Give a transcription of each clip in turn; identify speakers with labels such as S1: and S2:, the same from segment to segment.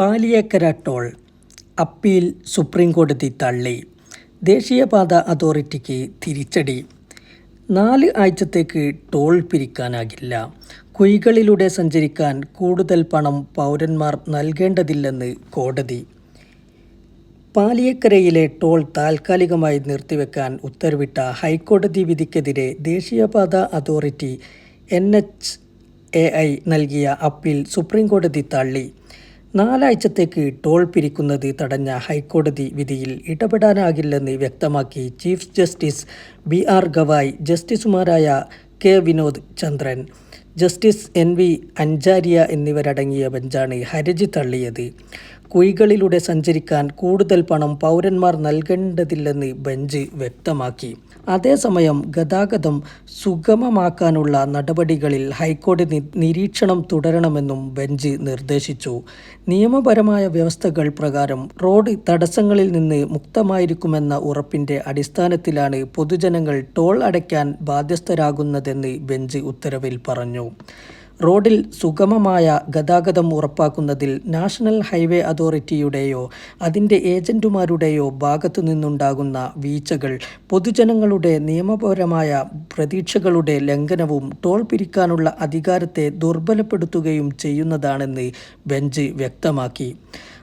S1: Paliyekkara toll appeal supreme കോടതി തള്ളി. ദേശീയപാത അതോറിറ്റിക്ക് തിരിച്ചടി. നാല് ആഴ്ചത്തേക്ക് ടോൾ പിരിക്കാനാകില്ല. കുഴികളിലൂടെ സഞ്ചരിക്കാൻ കൂടുതൽ പണം പൗരന്മാർ നൽകേണ്ടതില്ലെന്ന് കോടതി. പാലിയക്കരയിലെ ടോൾ താൽക്കാലികമായി നിർത്തിവെക്കാൻ ഉത്തരവിട്ട ഹൈക്കോടതി വിധിക്കെതിരെ ദേശീയപാത authority N H A I നൽകിയ അപ്പീൽ സുപ്രീംകോടതി തള്ളി. നാലാഴ്ചത്തേക്ക് ടോൾ പിരിക്കുന്നത് തടഞ്ഞ ഹൈക്കോടതി വിധിയിൽ ഇടപെടാനാകില്ലെന്ന് വ്യക്തമാക്കി chief justice B R Gavai ജസ്റ്റിസുമാരായ K Vinod Chandran justice N V Anjaria എന്നിവരടങ്ങിയ ബെഞ്ചാണ് ഹർജി തള്ളിയത്. കുഴികളിലൂടെ സഞ്ചരിക്കാൻ കൂടുതൽ പണം പൗരന്മാർ നൽകേണ്ടതില്ലെന്ന് ബെഞ്ച് വ്യക്തമാക്കി. അതേസമയം ഗതാഗതം സുഗമമാക്കാനുള്ള നടപടികളിൽ ഹൈക്കോടതി നിരീക്ഷണം തുടരണമെന്നും ബെഞ്ച് നിർദ്ദേശിച്ചു. നിയമപരമായ വ്യവസ്ഥകൾ പ്രകാരം റോഡ് തടസ്സങ്ങളിൽ നിന്ന് മുക്തമായിരിക്കുമെന്ന ഉറപ്പിന്റെ അടിസ്ഥാനത്തിലാണ് പൊതുജനങ്ങൾ ടോൾ അടയ്ക്കാൻ ബാധ്യസ്ഥരാകുന്നതെന്ന് ബെഞ്ച് ഉത്തരവിൽ പറഞ്ഞു. റോഡിൽ സുഗമമായ ഗതാഗതം ഉറപ്പാക്കുന്നതിൽ നാഷണൽ ഹൈവേ അതോറിറ്റിയുടെയോ അതിന്റെ ഏജന്റുമാരുടെയോ ഭാഗത്തു നിന്നുണ്ടാകുന്ന വീഴ്ചകൾ പൊതുജനങ്ങളുടെ നിയമപരമായ പ്രതീക്ഷകളുടെ ലംഘനവും ടോൾ പിരിക്കാനുള്ള അധികാരത്തെ ദുർബലപ്പെടുത്തുകയും ചെയ്യുന്നതാണെന്ന് ബെഞ്ച് വ്യക്തമാക്കി.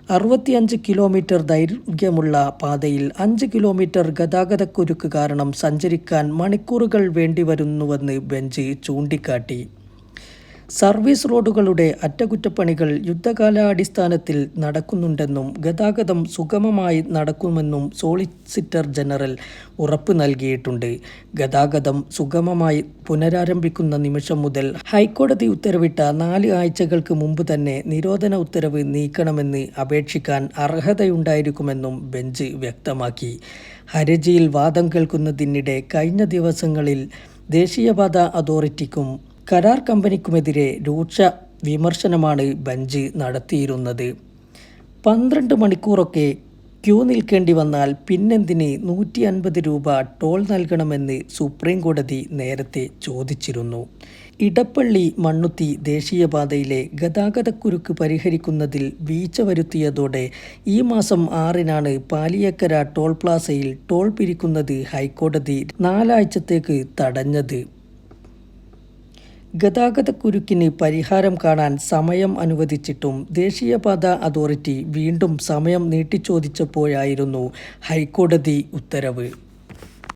S1: അറുപത്തിയഞ്ച് കിലോമീറ്റർ ദൈർഘ്യമുള്ള പാതയിൽ അഞ്ച് കിലോമീറ്റർ ഗതാഗതക്കുരുക്ക് കാരണം സഞ്ചരിക്കാൻ മണിക്കൂറുകൾ വേണ്ടിവരുന്നുവെന്ന് ബെഞ്ച് ചൂണ്ടിക്കാട്ടി. സർവീസ് റോഡുകളുടെ അറ്റകുറ്റപ്പണികൾ യുദ്ധകാലാടിസ്ഥാനത്തിൽ നടക്കുന്നുണ്ടെന്നും ഗതാഗതം സുഗമമായി നടക്കുമെന്നും സോളിസിറ്റർ ജനറൽ ഉറപ്പ് നൽകിയിട്ടുണ്ട്. ഗതാഗതം സുഗമമായി പുനരാരംഭിക്കുന്ന നിമിഷം മുതൽ ഹൈക്കോടതി ഉത്തരവിട്ട നാല് ആഴ്ചകൾക്ക് മുമ്പ് തന്നെ നിരോധന ഉത്തരവ് നീക്കണമെന്ന് അപേക്ഷിക്കാൻ അർഹതയുണ്ടായിരിക്കുമെന്നും ബെഞ്ച് വ്യക്തമാക്കി. ഹർജിയിൽ വാദം കേൾക്കുന്നതിനിടെ കഴിഞ്ഞ ദിവസങ്ങളിൽ ദേശീയപാത അതോറിറ്റിക്കും കരാർ കമ്പനിക്കുമെതിരെ രൂക്ഷ വിമർശനമാണ് ബഞ്ച് നടത്തിയിരുന്നത്. പന്ത്രണ്ട് മണിക്കൂറൊക്കെ ക്യൂ നിൽക്കേണ്ടി വന്നാൽ പിന്നെന്തിന് നൂറ്റി അൻപത് രൂപ ടോൾ നൽകണമെന്ന് സുപ്രീം കോടതി നേരത്തെ ചോദിച്ചിരുന്നു. ഇടപ്പള്ളി മണ്ണുത്തി ദേശീയപാതയിലെ ഗതാഗതക്കുരുക്ക് പരിഹരിക്കുന്നതിൽ വീഴ്ച വരുത്തിയതോടെ ഈ മാസം ആറിനാണ് പാലിയക്കര ടോൾ പ്ലാസയിൽ ടോൾ പിരിക്കുന്നത് ഹൈക്കോടതി നാലാഴ്ചത്തേക്ക് തടഞ്ഞത്. ഗതാഗതക്കുരുക്കിന് പരിഹാരം കാണാൻ സമയം അനുവദിച്ചിട്ടും ദേശീയപാത അതോറിറ്റി വീണ്ടും സമയം നീട്ടിച്ചോദിച്ചപ്പോഴായിരുന്നു ഹൈക്കോടതി ഉത്തരവ്.